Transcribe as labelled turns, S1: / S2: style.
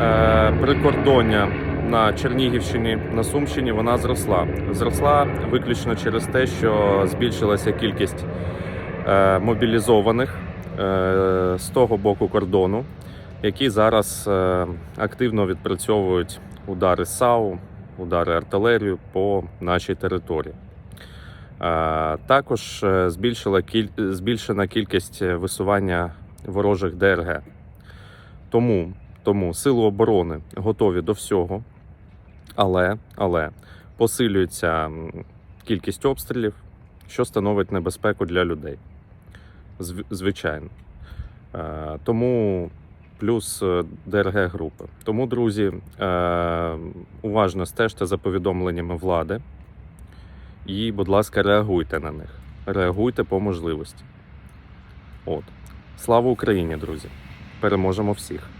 S1: е, прикордоння на Чернігівщині, на Сумщині вона зросла. Зросла виключно через те, що збільшилася кількість е, мобілізованих е, з того боку кордону, які зараз активно відпрацьовують удари САУ, удари артилерію по нашій території. Також збільшила кіль... збільшена кількість висування ворожих ДРГ. Тому, тому сили оборони готові до всього, але, але посилюється кількість обстрілів, що становить небезпеку для людей. Звичайно. Е, Тому плюс е, ДРГ групи. Тому, друзі, е, уважно стежте за повідомленнями влади і, будь ласка, реагуйте на них. Реагуйте по можливості. От. Слава Україні, друзі! Переможемо всіх!